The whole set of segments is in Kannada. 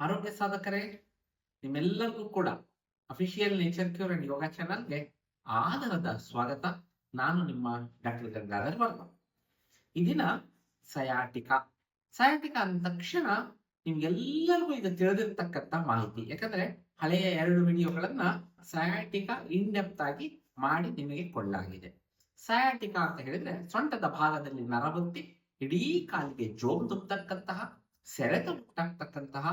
ಆರೋಗ್ಯ ಸಾಧಕರೇ, ನಿಮ್ಮೆಲ್ಲರಿಗೂ ಕೂಡ official nature cure and yoga ಚಾನಲ್ಗೆ ಆದರದ ಸ್ವಾಗತ. ನಾನು ನಿಮ್ಮ ಡಾಕ್ಟರ್ ಗಂಗಾಧರ್ ವರ್ಮ. ಇದಿನ ದಿನ ಸಯಾಟಿಕಾ. ಸಯಾಟಿಕಾ ಅಂದ ತಕ್ಷಣ ನಿಮ್ಗೆಲ್ಲರಿಗೂ ಇದು ತಿಳಿದಿರ್ತಕ್ಕಂತ ಮಾಹಿತಿ. ಯಾಕಂದ್ರೆ ಹಳೆಯ ಎರಡು ವಿಡಿಯೋಗಳನ್ನ ಸಯಾಟಿಕಾ ಇನ್ ಡೆಪ್ತ್ ಆಗಿ ಮಾಡಿ ನಿಮಗೆ ಕೊಳ್ಳಾಗಿದೆ ಸಯಾಟಿಕಾ ಅಂತ ಹೇಳಿದ್ರೆ ಸೊಂಟದ ಭಾಗದಲ್ಲಿ ನರಬತ್ತಿ, ಇಡೀ ಕಾಲಿಗೆ ಜೋಮ್ ತುಂಬತಕ್ಕಂತಹ ಸೆಳೆತ ಉಂಟಾಗ್ತಕ್ಕಂತಹ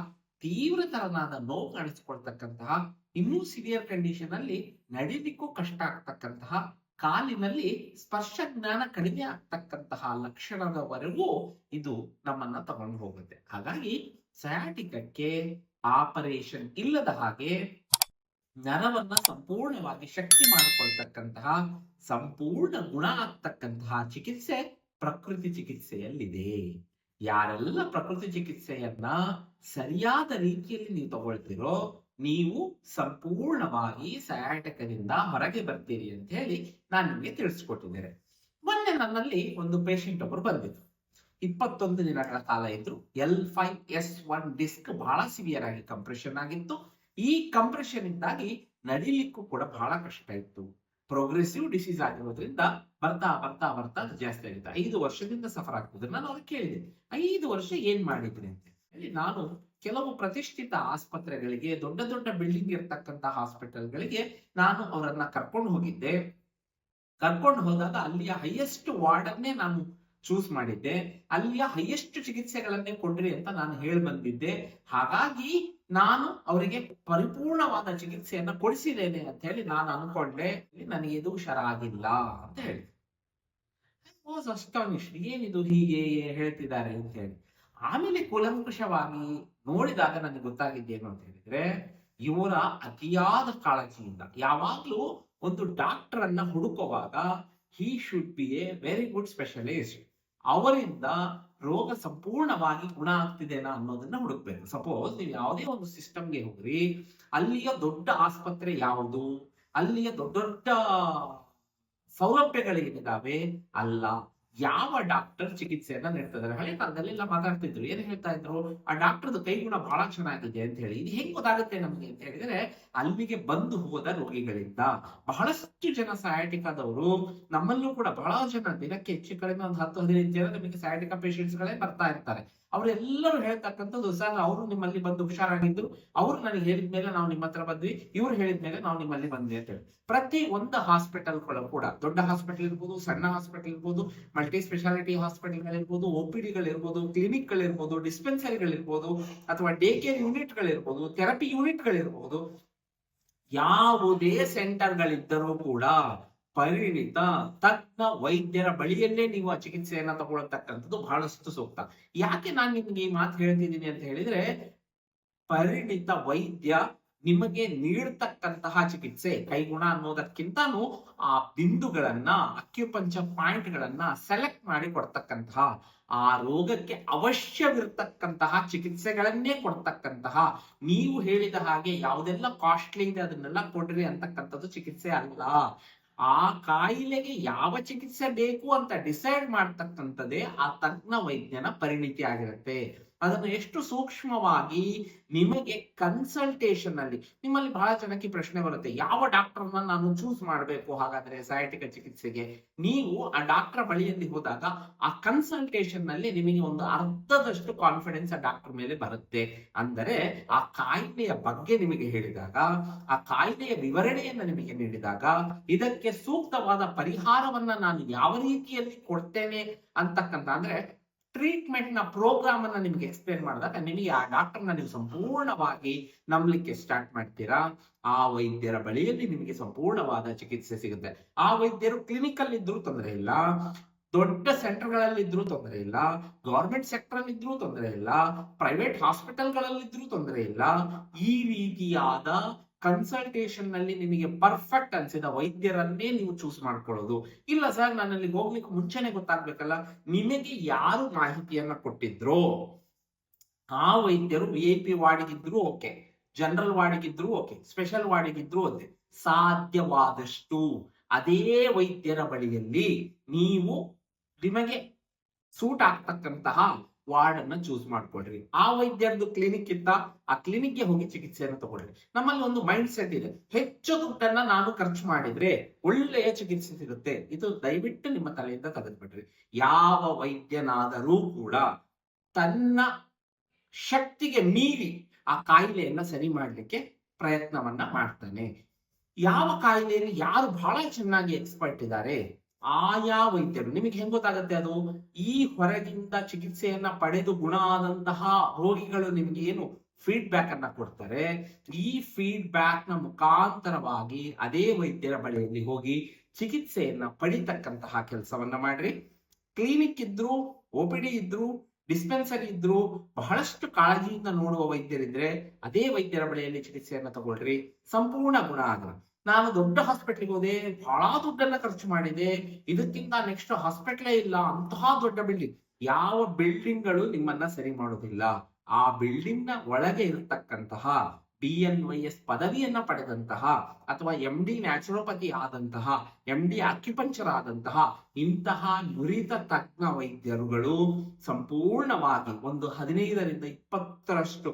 ತೀವ್ರತರನಾದ ನೋವು ಕಾಣಿಸಿಕೊಳ್ತಕ್ಕಂತಹ ಇನ್ನೂ ಸಿವಿಯರ್ ಕಂಡೀಷನ್ ಅಲ್ಲಿ ನಡೀಲಿಕ್ಕೂ ಕಷ್ಟ ಆಗ್ತಕ್ಕಂತಹ ಕಾಲಿನಲ್ಲಿ ಸ್ಪರ್ಶ ಜ್ಞಾನ ಕಡಿಮೆ ಆಗ್ತಕ್ಕಂತಹ ಲಕ್ಷಣದವರೆಗೂ ಇದು ನಮ್ಮನ್ನ ತಗೊಂಡು ಹೋಗುತ್ತೆ. ಹಾಗಾಗಿ ಸಯಾಟಿಕಕ್ಕೆ ಆಪರೇಷನ್ ಇಲ್ಲದ ಹಾಗೆ ನರವನ್ನ ಸಂಪೂರ್ಣವಾಗಿ ಶಕ್ತಿ ಮಾಡಿಕೊಳ್ತಕ್ಕಂತಹ ಸಂಪೂರ್ಣ ಗುಣ ಆಗ್ತಕ್ಕಂತಹ ಚಿಕಿತ್ಸೆ ಪ್ರಕೃತಿ ಚಿಕಿತ್ಸೆಯಲ್ಲಿದೆ. ಯಾರೆಲ್ಲ ಪ್ರಕೃತಿ ಚಿಕಿತ್ಸೆಯನ್ನ ಸರಿಯಾದ ರೀತಿಯಲ್ಲಿ ನೀವು ತಗೊಳ್ತೀರೋ, ನೀವು ಸಂಪೂರ್ಣವಾಗಿ ಸಯಾಟಕದಿಂದ ಹೊರಗೆ ಬರ್ತೀರಿ ಅಂತ ಹೇಳಿ ನಾನು ನಿಮಗೆ ತಿಳಿಸ್ಕೊಟ್ಟಿದ್ದೇನೆ. ಮೊನ್ನೆ ನನ್ನಲ್ಲಿ ಒಂದು ಪೇಷಂಟ್ ಒಬ್ಬರು ಬಂದಿದ್ರು. ಇಪ್ಪತ್ತೊಂದು ದಿನಗಳ ಕಾಲ ಇದ್ರು. L five S one disc ಬಹಳ ಸಿವಿಯರ್ ಆಗಿ ಕಂಪ್ರೆಷನ್ ಆಗಿತ್ತು. ಈ ಕಂಪ್ರೆಷನ್ ಇಂದಾಗಿ ನಡಿಲಿಕ್ಕೂ ಕೂಡ ಬಹಳ ಕಷ್ಟ ಇತ್ತು. ಪ್ರೋಗ್ರೆಸಿವ್ ಡಿಸೀಸ್ ಆಗಿರೋದ್ರಿಂದ ಬರ್ತಾ ಬರ್ತಾ ಬರ್ತಾ ಜಾಸ್ತಿ ಆಗುತ್ತೆ. ಐದು ವರ್ಷದಿಂದ ಸಫರ್ ಆಗ್ತದೆ. ನಾನು ಅವ್ರಿಗೆ ಕೇಳಿದೆ, ಐದು ವರ್ಷ ಏನ್ ಮಾಡಿದ್ರಿ ಅಂತ. ನಾನು ಕೆಲವು ಪ್ರತಿಷ್ಠಿತ ಆಸ್ಪತ್ರೆಗಳಿಗೆ, ದೊಡ್ಡ ದೊಡ್ಡ ಬಿಲ್ಡಿಂಗ್ ಇರ್ತಕ್ಕಂತ ಹಾಸ್ಪಿಟಲ್ಗಳಿಗೆ ನಾನು ಅವರನ್ನ ಕರ್ಕೊಂಡು ಹೋಗಿದ್ದೆ. ಕರ್ಕೊಂಡು ಹೋದಾಗ ಅಲ್ಲಿಯ ಹೈಯೆಸ್ಟ್ ವಾರ್ಡನ್ನೇ ನಾನು ಚೂಸ್ ಮಾಡಿದ್ದೆ. ಅಲ್ಲಿಯ ಹೈಯೆಸ್ಟ್ ಚಿಕಿತ್ಸೆಗಳನ್ನೇ ಕೊಡ್ರಿ ಅಂತ ನಾನು ಹೇಳಿ ಬಂದಿದ್ದೆ ಹಾಗಾಗಿ ನಾನು ಅವರಿಗೆ ಪರಿಪೂರ್ಣವಾದ ಚಿಕಿತ್ಸೆಯನ್ನ ಕೊಡಿಸಿದ್ದೇನೆ ಅಂತ ಹೇಳಿ ನಾನು ಅನ್ಕೊಂಡೆ, ನನಗೆ ಇದು ಹುಷಾರಾಗಿಲ್ಲ ಅಂತ ಹೇಳಿ. ವಾಸ್ ಅಸ್ಟಾನಿಶ್ಡ್ ಏನಿದು ಹೀಗೆ ಹೇಳ್ತಿದ್ದಾರೆ ಅಂತ ಹೇಳಿ. ಆಮೇಲೆ ಕೂಲಂಕುಷವಾಗಿ ನೋಡಿದಾಗ ನನಗೆ ಗೊತ್ತಾಗಿದ್ದೇನು ಅಂತ ಹೇಳಿದ್ರೆ, ಇವರ ಅತಿಯಾದ ಕಾಳಜಿಯಿಂದ, ಯಾವಾಗ್ಲೂ ಒಂದು ಡಾಕ್ಟರ್ ಅನ್ನ ಹುಡುಕುವಾಗ he should be a very good specialist ಅವರಿಂದ ರೋಗ ಸಂಪೂರ್ಣವಾಗಿ ಗುಣ ಆಗ್ತಿದೆನಾ ಅನ್ನೋದನ್ನ ಹುಡುಕ್ಬೇಕು. ಸಪೋಸ್ ನೀವು ಯಾವುದೇ ಒಂದು ಸಿಸ್ಟಮ್ಗೆ ಹೋಗ್ರಿ, ಅಲ್ಲಿಯ ದೊಡ್ಡ ಆಸ್ಪತ್ರೆ ಯಾವುದು? ಅಲ್ಲಿಯ ದೊಡ್ಡ ದೊಡ್ಡ ಸೌಲಭ್ಯಗಳೇನಿದಾವೆ ಅಲ್ಲ. ಯಾವ ಡಾಕ್ಟರ್ ಚಿಕಿತ್ಸೆಯನ್ನ ನೀಡ್ತಿದ್ದಾರೆ? ಹಳೆ ಕಾಲದಲ್ಲಿ ಎಲ್ಲ ಮಾತಾಡ್ತಿದ್ರು. ಏನ್ ಹೇಳ್ತಾ ಇದ್ರು? ಆ ಡಾಕ್ಟರ್ದು ಕೈಗುಣ ಬಹಳ ಚೆನ್ನಾಗಿದೆ ಅಂತ ಹೇಳಿ. ಇದು ಹೆಂಗ್ ಗೊತ್ತಾಗುತ್ತೆ ನಮ್ಗೆ ಅಂತ ಹೇಳಿದ್ರೆ, ಅಲ್ಲಿಗೆ ಬಂದು ಹೋದ ರೋಗಿಗಳಿಂದ. ಬಹಳಷ್ಟು ಜನ ಸಯಾಟಿಕಾದವರು ನಮ್ಮಲ್ಲೂ ಕೂಡ ಬಹಳ ಜನ ದಿನಕ್ಕೆ ಹೆಚ್ಚು ಕಡಿಮೆ ಒಂದು ಹತ್ತು, ಹದಿನೈದು ಜನ ನಿಮಗೆ ಸಯಾಟಿಕಾ ಪೇಷಂಟ್ಸ್ ಗಳೇ ಬರ್ತಾ ಇರ್ತಾರೆ. ಅವರೆಲ್ಲರೂ ಹೇಳ್ತಕ್ಕಂಥದ್ದು ಸರ್, ಅವರು ನಿಮ್ಮಲ್ಲಿ ಬಂದು ಹುಷಾರಾಗಿದ್ದು, ಅವ್ರು ನನಗೆ ಹೇಳಿದ ಮೇಲೆ ನಾವು ನಿಮ್ಮ ಹತ್ರ ಬಂದ್ವಿ, ಇವ್ರು ಹೇಳಿದ ಮೇಲೆ ನಾವು ನಿಮ್ಮಲ್ಲಿ ಬಂದ್ವಿ ಅಂತ ಹೇಳಿ. ಪ್ರತಿ ಒಂದು ಹಾಸ್ಪಿಟಲ್ಗಳು ಕೂಡ, ದೊಡ್ಡ ಹಾಸ್ಪಿಟಲ್ ಇರ್ಬೋದು, ಸಣ್ಣ ಹಾಸ್ಪಿಟಲ್ ಇರ್ಬೋದು ಮಲ್ಟಿ ಸ್ಪೆಷಾಲಿಟಿ ಹಾಸ್ಪಿಟಲ್ಗಳಿರ್ಬೋದು ಡಿಗಳಿರ್ಬೋದು ಕ್ಲಿನಿಕ್ಗಳಿರ್ಬೋದು ಡಿಸ್ಪೆನ್ಸರಿಗಳಿರ್ಬೋದು ಅಥವಾ ಡೇ ಕೇರ್ ಯೂನಿಟ್ಗಳಿರ್ಬೋದು ಥೆರಪಿ ಯೂನಿಟ್ಗಳಿರ್ಬೋದು ಯಾವುದೇ ಸೆಂಟರ್ಗಳಿದ್ದರೂ ಕೂಡ ಪರಿಣಿತ ತಜ್ಞ ವೈದ್ಯರ ಬಳಿಯಲ್ಲೇ ನೀವು ಆ ಚಿಕಿತ್ಸೆಯನ್ನ ತಗೊಳ್ತಕ್ಕಂಥದ್ದು ಬಹಳಷ್ಟು ಸೂಕ್ತ. ಯಾಕೆ ನಾನು ನಿಮ್ಗೆ ಈ ಮಾತು ಹೇಳ್ತಿದ್ದೀನಿ ಅಂತ ಹೇಳಿದ್ರೆ ಪರಿಣಿತ ವೈದ್ಯ ನಿಮಗೆ ನೀಡ್ತಕ್ಕಂತಹ ಚಿಕಿತ್ಸೆ, ಕೈಗುಣ ಅನ್ನೋದಕ್ಕಿಂತನೂ ಆ ಬಿಂದುಗಳನ್ನ, ಅಕ್ಯುಪಂಚ ಪಾಯಿಂಟ್ ಗಳನ್ನ ಸೆಲೆಕ್ಟ್ ಮಾಡಿ ಕೊಡ್ತಕ್ಕಂತಹ, ಆ ರೋಗಕ್ಕೆ ಅವಶ್ಯವಿರ್ತಕ್ಕಂತಹ ಚಿಕಿತ್ಸೆಗಳನ್ನೇ ಕೊಡ್ತಕ್ಕಂತಹ, ನೀವು ಹೇಳಿದ ಹಾಗೆ ಯಾವುದೆಲ್ಲ ಕಾಸ್ಟ್ಲಿ ಇದೆ ಅದನ್ನೆಲ್ಲ ಕೊಡ್ರಿ ಅಂತಕ್ಕಂಥದ್ದು ಚಿಕಿತ್ಸೆ ಅಲ್ಲ. ಆ ಕಾಯಿಲೆಗೆ ಯಾವ ಚಿಕಿತ್ಸೆ ಬೇಕು ಅಂತ ಡಿಸೈಡ್ ಮಾಡ್ತಕ್ಕಂಥದ್ದೇ ಆ ತಜ್ಞ ವೈದ್ಯನ ಪರಿಣಿತಿ ಆಗಿರುತ್ತೆ. ಅದನ್ನು ಎಷ್ಟು ಸೂಕ್ಷ್ಮವಾಗಿ ನಿಮಗೆ ಕನ್ಸಲ್ಟೇಷನ್ ಅಲ್ಲಿ, ನಿಮ್ಮಲ್ಲಿ ಬಹಳ ಜನಕ್ಕೆ ಪ್ರಶ್ನೆ ಬರುತ್ತೆ, ಯಾವ ಡಾಕ್ಟರ್ನ ನಾನು ಚೂಸ್ ಮಾಡಬೇಕು? ಹಾಗಾದ್ರೆ ಸಯಾಟಿಕ ಚಿಕಿತ್ಸೆಗೆ ನೀವು ಆ ಡಾಕ್ಟರ್ ಬಳಿಯಲ್ಲಿ ಹೋದಾಗ ಆ ಕನ್ಸಲ್ಟೇಷನ್ನಲ್ಲಿ ನಿಮಗೆ ಒಂದು ಅರ್ಧದಷ್ಟು ಕಾನ್ಫಿಡೆನ್ಸ್ ಆ ಡಾಕ್ಟರ್ ಮೇಲೆ ಬರುತ್ತೆ. ಅಂದರೆ ಆ ಕಾಯಿಲೆಯ ಬಗ್ಗೆ ನಿಮಗೆ ಹೇಳಿದಾಗ, ಆ ಕಾಯಿಲೆಯ ವಿವರಣೆಯನ್ನು ನಿಮಗೆ ನೀಡಿದಾಗ, ಇದಕ್ಕೆ ಸೂಕ್ತವಾದ ಪರಿಹಾರವನ್ನ ನಾನು ಯಾವ ರೀತಿಯಲ್ಲಿ ಕೊಡ್ತೇನೆ ಅಂತಕ್ಕಂತ ಅಂದ್ರೆ ಟ್ರೀಟ್ಮೆಂಟ್ನ ಪ್ರೋಗ್ರಾಮ್ ಅನ್ನ ನಿಮ್ಗೆ ಎಕ್ಸ್ಪ್ಲೇನ್ ಮಾಡಿದಾಗ ನಿಮಗೆ ಆ ಡಾಕ್ಟರ್ನ ನೀವು ಸಂಪೂರ್ಣವಾಗಿ ನಂಬಲಿಕ್ಕೆ ಸ್ಟಾರ್ಟ್ ಮಾಡ್ತೀರಾ? ಆ ವೈದ್ಯರ ಬಳಿಯಲ್ಲಿ ನಿಮಗೆ ಸಂಪೂರ್ಣವಾದ ಚಿಕಿತ್ಸೆ ಸಿಗುತ್ತೆ. ಆ ವೈದ್ಯರು ಕ್ಲಿನಿಕಲ್ ಇದ್ರೂ ತೊಂದರೆ ಇಲ್ಲ. ದೊಡ್ಡ ಸೆಂಟರ್ಗಳಲ್ಲಿ ಇದ್ರೂ ತೊಂದರೆ ಇಲ್ಲ. ಗೌರ್ಮೆಂಟ್ ಸೆಕ್ಟರ್ ಅಲ್ಲಿ ಇದ್ರೂ ತೊಂದರೆ ಇಲ್ಲ. ಪ್ರೈವೇಟ್ ಹಾಸ್ಪಿಟಲ್ಗಳಲ್ಲಿ ಇದ್ರೂ ತೊಂದರೆ ಇಲ್ಲ. ಈ ರೀತಿಯಾದ ಕನ್ಸಲ್ಟೇಷನ್ನಲ್ಲಿ ನಿಮಗೆ ಪರ್ಫೆಕ್ಟ್ ಅನ್ಸಿದ ವೈದ್ಯರನ್ನೇ ನೀವು ಚೂಸ್ ಮಾಡ್ಕೊಳ್ಳೋದು. ಇಲ್ಲ ಸರ್ ನಾನು ಅಲ್ಲಿಗೆ ಹೋಗ್ಲಿಕ್ಕೆ ಮುಂಚೆನೆ ಗೊತ್ತಾಗ್ಬೇಕಲ್ಲ? ನಿಮಗೆ ಯಾರು ಮಾಹಿತಿಯನ್ನ ಕೊಟ್ಟಿದ್ರು, ಆ ವೈದ್ಯರು ವಿ ಐ ಪಿ ವಾರ್ಡ್ಗಿದ್ರು ಓಕೆ ಜನರಲ್ ವಾರ್ಡ್ಗಿದ್ರು ಓಕೆ ಸ್ಪೆಷಲ್ ವಾರ್ಡ್ಗಿದ್ರು ಓಕೆ ಸಾಧ್ಯವಾದಷ್ಟು ಅದೇ ವೈದ್ಯರ ಬಳಿಯಲ್ಲಿ ನೀವು ನಿಮಗೆ ಸೂಟ್ ಆಗ್ತಕ್ಕಂತಹ ವಾರ್ಡ್ ಅನ್ನ ಚೂಸ್ ಮಾಡ್ಕೊಳ್ರಿ. ಆ ವೈದ್ಯರದ್ದು ಕ್ಲಿನಿಕ್ ಇಂದ ಆ ಕ್ಲಿನಿಕ್ಗೆ ಹೋಗಿ ಚಿಕಿತ್ಸೆಯನ್ನು ತಗೊಳ್ರಿ. ನಮ್ಮಲ್ಲಿ ಒಂದು ಮೈಂಡ್ ಸೆಟ್ ಇದೆ. ಹೆಚ್ಚು ದುಡ್ಡನ್ನ ನಾನು ಖರ್ಚು ಮಾಡಿದ್ರೆ ಒಳ್ಳೆಯ ಚಿಕಿತ್ಸೆ ಸಿಗುತ್ತೆ. ಇದು ದಯವಿಟ್ಟು ನಿಮ್ಮ ತಲೆಯಿಂದ ತೆಗೆದುಬಿಡ್ರಿ. ಯಾವ ವೈದ್ಯನಾದರೂ ಕೂಡ ತನ್ನ ಶಕ್ತಿಗೆ ಮೀರಿ ಆ ಕಾಯಿಲೆಯನ್ನ ಸರಿ ಮಾಡ್ಲಿಕ್ಕೆ ಪ್ರಯತ್ನವನ್ನ ಮಾಡ್ತಾನೆ. ಯಾವ ಕಾಯಿಲೆಯಲ್ಲಿ ಯಾರು ಬಹಳ ಚೆನ್ನಾಗಿ ಎಕ್ಸ್ಪರ್ಟ್ ಇದ್ದಾರೆ? ಆಯಾ ವೈದ್ಯರು. ನಿಮಗೆ ಹೆಂಗ್ ಗೊತ್ತಾಗುತ್ತೆ ಅದು? ಈ ಹೊರಗಿಂದ ಚಿಕಿತ್ಸೆಯನ್ನ ಪಡೆದು ಗುಣ ಆದಂತಹ ರೋಗಿಗಳು ನಿಮ್ಗೆ ಏನು? ಫೀಡ್ಬ್ಯಾಕ್ ಅನ್ನ ಕೊಡ್ತಾರೆ. ಈ ಫೀಡ್ಬ್ಯಾಕ್ನ ಮುಖಾಂತರವಾಗಿ ಅದೇ ವೈದ್ಯರ ಬಳಿಯಲ್ಲಿ ಹೋಗಿ ಚಿಕಿತ್ಸೆಯನ್ನ ಪಡಿತಕ್ಕಂತಹ ಕೆಲಸವನ್ನ ಮಾಡ್ರಿ. ಕ್ಲಿನಿಕ್ ಇದ್ರು ಓಪಿಡಿ ಪಿ ಡಿ ಇದ್ರು ಡಿಸ್ಪೆನ್ಸರಿ ಇದ್ರು ಬಹಳಷ್ಟು ಕಾಳಜಿಯಿಂದ ನೋಡುವ ವೈದ್ಯರಿದ್ರೆ ಅದೇ ವೈದ್ಯರ ಬಳಿಯಲ್ಲಿ ಚಿಕಿತ್ಸೆಯನ್ನ ತಗೊಳ್ರಿ. ಸಂಪೂರ್ಣ ಗುಣ ಆಗ ನಾನು ದೊಡ್ಡ ಹಾಸ್ಪಿಟ್ಲಿಗೆ ಹೋದೆ ಬಹಳ ದುಡ್ಡನ್ನ ಖರ್ಚು ಮಾಡಿದೆ, ಇದಕ್ಕಿಂತ ನೆಕ್ಸ್ಟ್ ಹಾಸ್ಪಿಟ್ಲೇ ಇಲ್ಲ, ಅಂತಹ ದೊಡ್ಡ ಬಿಲ್ಡಿಂಗ್ ಯಾವ ಬಿಲ್ಡಿಂಗ್ಗಳು ನಿಮ್ಮನ್ನ ಸರಿ ಮಾಡೋದಿಲ್ಲ. ಆ ಬಿಲ್ಡಿಂಗ್ನ ಒಳಗೆ ಇರತಕ್ಕಂತಹ ಬಿ ಎನ್ ವೈ ಎಸ್ ಪದವಿಯನ್ನ ಪಡೆದಂತಹ ಅಥವಾ ಎಂ ಡಿ ನ್ಯಾಚುರೋಪತಿ ಆದಂತಹ ಎಂ ಡಿ ಅಕ್ಯುಪಂಚರ್ ಆದಂತಹ ಇಂತಹ ನುರಿತ ತಜ್ಞ ವೈದ್ಯರುಗಳು ಸಂಪೂರ್ಣವಾಗಿ ಒಂದು ಹದಿನೈದರಿಂದ ಇಪ್ಪತ್ತರಷ್ಟು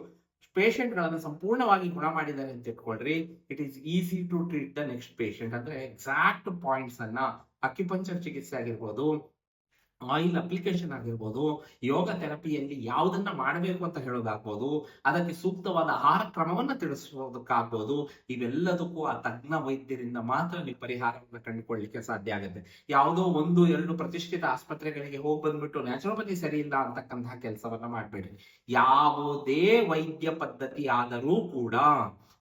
ಪೇಷಂಟ್ ಗಳನ್ನ ಸಂಪೂರ್ಣವಾಗಿ ಗುಣ ಮಾಡಿದ್ದಾರೆ ಅಂತ ಇಟ್ಕೊಳ್ರಿ. It is easy to treat the next patient ಅಂದ್ರೆ ಎಕ್ಸಾಕ್ಟ್ ಪಾಯಿಂಟ್ಸ್ ಅನ್ನ ಅಕ್ಯುಪಂಚರ್ ಚಿಕಿತ್ಸೆ ಆಗಿರ್ಬೋದು ಆಯಿಲ್ ಅಪ್ಲಿಕೇಶನ್ ಆಗಿರ್ಬೋದು, ಯೋಗ ಥೆರಪಿಯಲ್ಲಿ ಯಾವುದನ್ನ ಮಾಡಬೇಕು ಅಂತ ಹೇಳೋದಾಗ್ಬೋದು, ಅದಕ್ಕೆ ಸೂಕ್ತವಾದ ಆಹಾರ ಕ್ರಮವನ್ನ ತಿಳಿಸೋದಕ್ಕಾಗ್ಬೋದು, ಇವೆಲ್ಲದಕ್ಕೂ ಆ ತಜ್ಞ ವೈದ್ಯರಿಂದ ಮಾತ್ರ ನೀವು ಪರಿಹಾರವನ್ನು ಕಂಡುಕೊಳ್ಳಿಕ್ಕೆ ಸಾಧ್ಯ ಆಗುತ್ತೆ. ಯಾವುದೋ ಒಂದು, ಎರಡು ಪ್ರತಿಷ್ಠಿತ ಆಸ್ಪತ್ರೆಗಳಿಗೆ ಹೋಗಿ ಬಂದ್ಬಿಟ್ಟು ನ್ಯಾಚುರೋಪತಿ ಸರಿ ಇಲ್ಲ ಅಂತಕ್ಕಂತಹ ಕೆಲಸವನ್ನ ಮಾಡಬೇಡಿ. ಯಾವುದೇ ವೈದ್ಯ ಪದ್ಧತಿ ಆದರೂ ಕೂಡ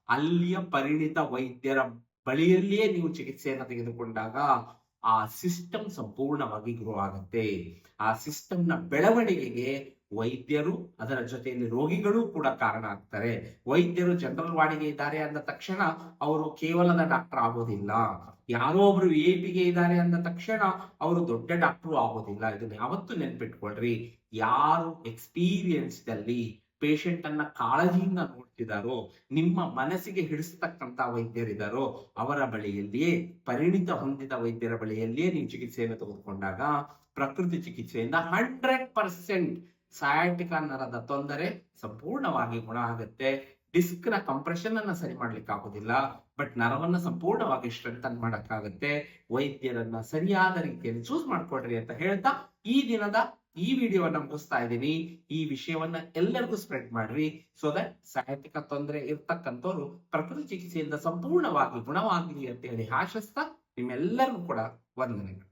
ಅಲ್ಲಿಯ ಪರಿಣಿತ ವೈದ್ಯರ ಬಳಿಯಲ್ಲಿಯೇ ನೀವು ಚಿಕಿತ್ಸೆಯನ್ನು ತೆಗೆದುಕೊಂಡಾಗ ಆ ಸಿಸ್ಟಮ್ ಸಂಪೂರ್ಣವಾಗಿ ಗ್ರೋ ಆಗುತ್ತೆ. ಆ ಸಿಸ್ಟಮ್ನ ಬೆಳವಣಿಗೆಗೆ ವೈದ್ಯರು, ಅದರ ಜೊತೆಯಲ್ಲಿ ರೋಗಿಗಳು ಕೂಡ ಕಾರಣ ಆಗ್ತಾರೆ. ವೈದ್ಯರು ಜನರಲ್ ವಾರ್ಡಿಗೆ ಇದ್ದಾರೆ ಅಂದ ತಕ್ಷಣ ಅವರು ಕೇವಲದ ಡಾಕ್ಟರ್ ಆಗೋದಿಲ್ಲ. ಯಾರೋ ಒಬ್ರು ಎ ಪಿಗೆ ಇದ್ದಾರೆ ಅಂದ ತಕ್ಷಣ ಅವರು ದೊಡ್ಡ ಡಾಕ್ಟರ್ ಆಗೋದಿಲ್ಲ. ಇದನ್ನ ಯಾವತ್ತೂ ನೆನ್ಪಿಟ್ಕೊಳ್ರಿ. ಯಾರು ಎಕ್ಸ್ಪೀರಿಯನ್ಸ್ ದಲ್ಲಿ ಪೇಷಂಟ್ ಅನ್ನ ಕಾಳಜಿಯಿಂದ ನೋಡ್ತಿದಾರೋ, ನಿಮ್ಮ ಮನಸ್ಸಿಗೆ ಹಿಡಿಸ್ತಕ್ಕಂತ ವೈದ್ಯರಿದಾರೋ, ಅವರ ಬಳಿಯಲ್ಲಿಯೇ, ಪರಿಣಿತ ಹೊಂದಿದ ವೈದ್ಯರ ಬಳಿಯಲ್ಲಿಯೇ ನೀವು ಚಿಕಿತ್ಸೆಯನ್ನು ತೆಗೆದುಕೊಂಡಾಗ, ಪ್ರಕೃತಿ ಚಿಕಿತ್ಸೆಯಿಂದ ಹಂಡ್ರೆಡ್ ಪರ್ಸೆಂಟ್ ಸಯಾಟಿಕ ನರದ ತೊಂದರೆ ಸಂಪೂರ್ಣವಾಗಿ ಗುಣ ಆಗುತ್ತೆ. ಡಿಸ್ಕ್ನ ಕಂಪ್ರೆಷನ್ ಅನ್ನ ಸರಿ ಮಾಡ್ಲಿಕ್ಕೆ ಆಗೋದಿಲ್ಲ, ಬಟ್ ನರವನ್ನ ಸಂಪೂರ್ಣವಾಗಿ ಸ್ಟ್ರೆಂಥನ್ ಮಾಡಕ್ಕಾಗತ್ತೆ. ವೈದ್ಯರನ್ನ ಸರಿಯಾದ ರೀತಿಯಲ್ಲಿ ಚೂಸ್ ಮಾಡ್ಕೊಳ್ರಿ ಅಂತ ಹೇಳ್ತಾ ಈ ದಿನದ ಈ ವಿಡಿಯೋವನ್ನ ಮುಗಿಸ್ತಾ ಇದ್ದೀನಿ. ಈ ವಿಷಯವನ್ನ ಎಲ್ಲರಿಗೂ ಸ್ಪ್ರೆಡ್ ಮಾಡ್ರಿ. ಸೊ ದಟ್ ಸಾಹಿತ್ಯಿಕ ತೊಂದರೆ ಇರ್ತಕ್ಕಂಥವ್ರು ಪ್ರಕೃತಿ ಚಿಕಿತ್ಸೆಯಿಂದ ಸಂಪೂರ್ಣವಾಗಿ ಗುಣವಾಗಲಿ ಅಂತ ಹೇಳಿ ಆಶಿಸ್ತಾ ನಿಮ್ಮೆಲ್ಲರಿಗೂ ಕೂಡ ವಂದನೆಗಳು.